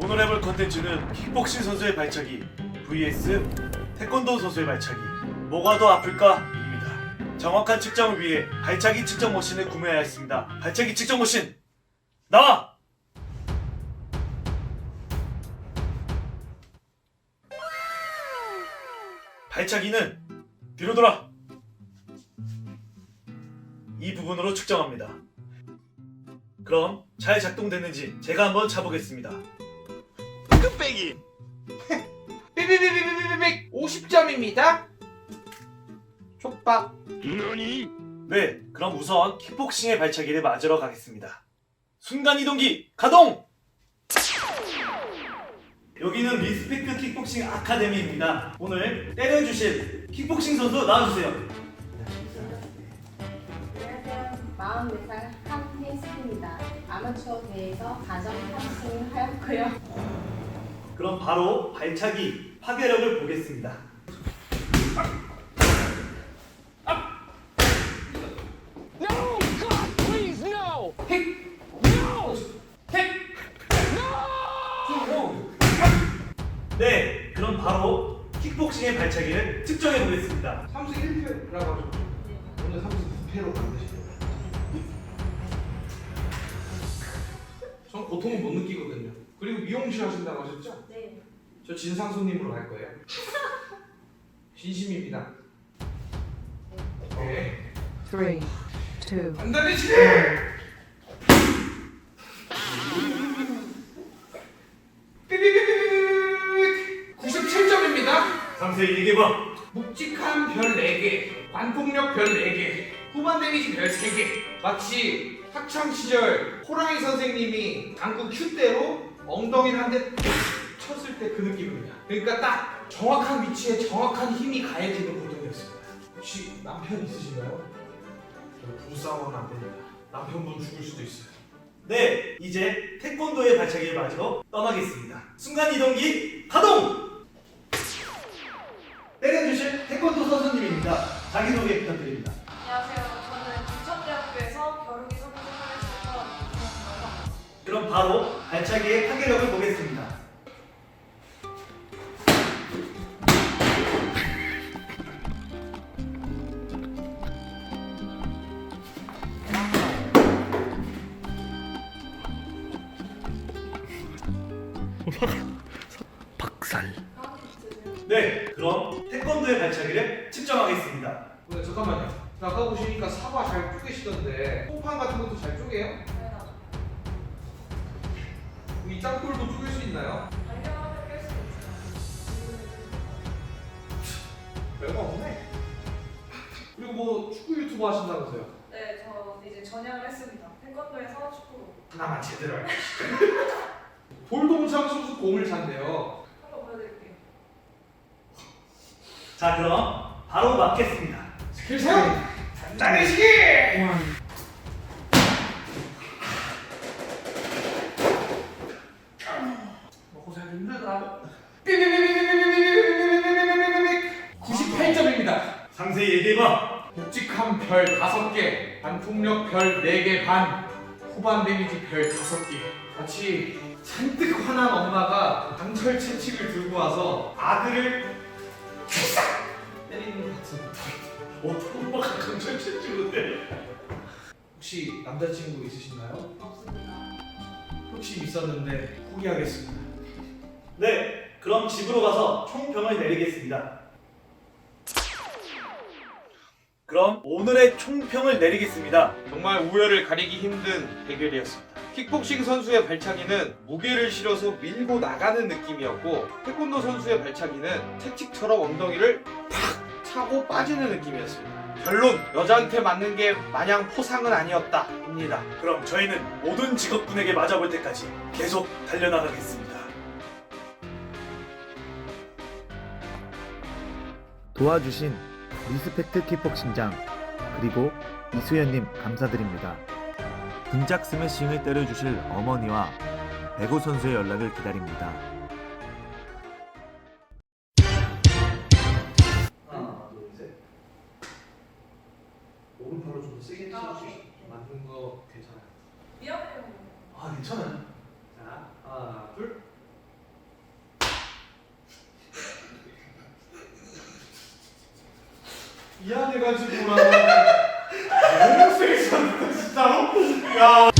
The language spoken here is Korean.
오늘 해볼 컨텐츠는 킥복싱 선수의 발차기 vs 태권도 선수의 발차기 뭐가 더 아플까입니다. 정확한 측정을 위해 발차기 측정 머신을 구매하였습니다. 발차기 측정 머신 나와! 발차기는 뒤로 돌아 이 부분으로 측정합니다. 그럼 잘 작동됐는지 제가 한번 차보겠습니다. 끝배기! 삐삐삐삐삐삐 50점입니다. 촉박. 너니? 네, 그럼 우선 킥복싱의 발차기를 맞으러 가겠습니다. 순간이동기 가동! 여기는 리스펙트 킥복싱 아카데미입니다. 오늘 때려주실 킥복싱 선수 나와주세요. 44살 한혜숙입니다. 아마추어 대회에서 가정 탑승을 하였고요. 그럼 바로 발차기 파괴력을 보겠습니다. 네, 그럼 바로 킥복싱의 발차기를 측정해 보겠습니다. 31패라고 하죠. 네. 오늘 32패로 만드시죠. 전 고통을 못 느끼거든요. 그리고 미용실 하신다고 하셨죠? 네. 저 진상 손님으로 갈 거예요. 진심입니다. 네. three, two, 안달이 지 삐삐삐삐삐삐 97점입니다. 상세히 얘기해봐. 묵직한 별 4개, 반폭력 별 4개, 후반 데미지 별 3개. 마치 학창 시절 호랑이 선생님이 당구 큐대로 엉덩이를 한 대 쳤을 때 그 느낌입니다. 그러니까 딱 정확한 위치에 정확한 힘이 가해지는 고통이었습니다. 혹시 남편 있으신가요? 부부싸움은 안 됩니다. 남편분 죽을 수도 있어요. 네, 이제 태권도의 발차기를 마저 떠나겠습니다. 순간 이동기 가동! 때려주실 태권도 선수님입니다. 자기소개 부탁드립니다. 바로 발차기의 파괴력을 보겠습니다. 박살. 네, 그럼 태권도의 발차기를 측정하겠습니다. 뭐야, 잠깐만요. 나가 보시니까 사과 잘 쪼개시던데 호판 같은 것도 잘 쪼개요? 네, 이 짱돌도 쪼갤 수 있나요? 별거 없네. 그리고 뭐 축구 유튜브 하신다면서요? 네, 저 이제 전향을 했습니다. 태권도에서 축구로. 나 아, 제대로 할게. 돌돔창 선수 공을 찬대요. 한번 보여드릴게요. 자 그럼 바로 맞겠습니다. 스킬 사용! 나의 시기! 게이머 묵직함 별 5개 반풍력 별 4개 반 후반 데미지 별 5개 마치 잔뜩 화난 엄마가 강철 채찍을 들고 와서 아들을 싹 때리는 것 같은 어떤 엄마가 강철 채찍으로 때려 혹시 남자친구 있으신가요? 없습니다. 혹시 있었는데 포기하겠습니다 네, 그럼 집으로 가서 총평을 내리겠습니다. 그럼 오늘의 총평을 내리겠습니다. 정말 우열을 가리기 힘든 대결이었습니다. 킥복싱 선수의 발차기는 무게를 실어서 밀고 나가는 느낌이었고 태권도 선수의 발차기는 채찍처럼 엉덩이를 팍 차고 빠지는 느낌이었습니다. 결론 여자한테 맞는 게 마냥 포상은 아니었다입니다. 그럼 저희는 모든 직업군에게 맞아볼 때까지 계속 달려나가겠습니다. 도와주신 리스펙트 킥복싱장 그리고 이수연님 감사드립니다. 등짝 스매싱을 때려주실 어머니와 배구 선수의 연락을 기다립니다. 하나, 둘, 셋. 오른팔로 좀 세게 아, 치실 수 네. 있- 맞는 거어 괜찮아요. 미안해요. 아 괜찮아요. 자 하나 둘. 미안해가지고 너무 세게 쳤는데 진짜로? 야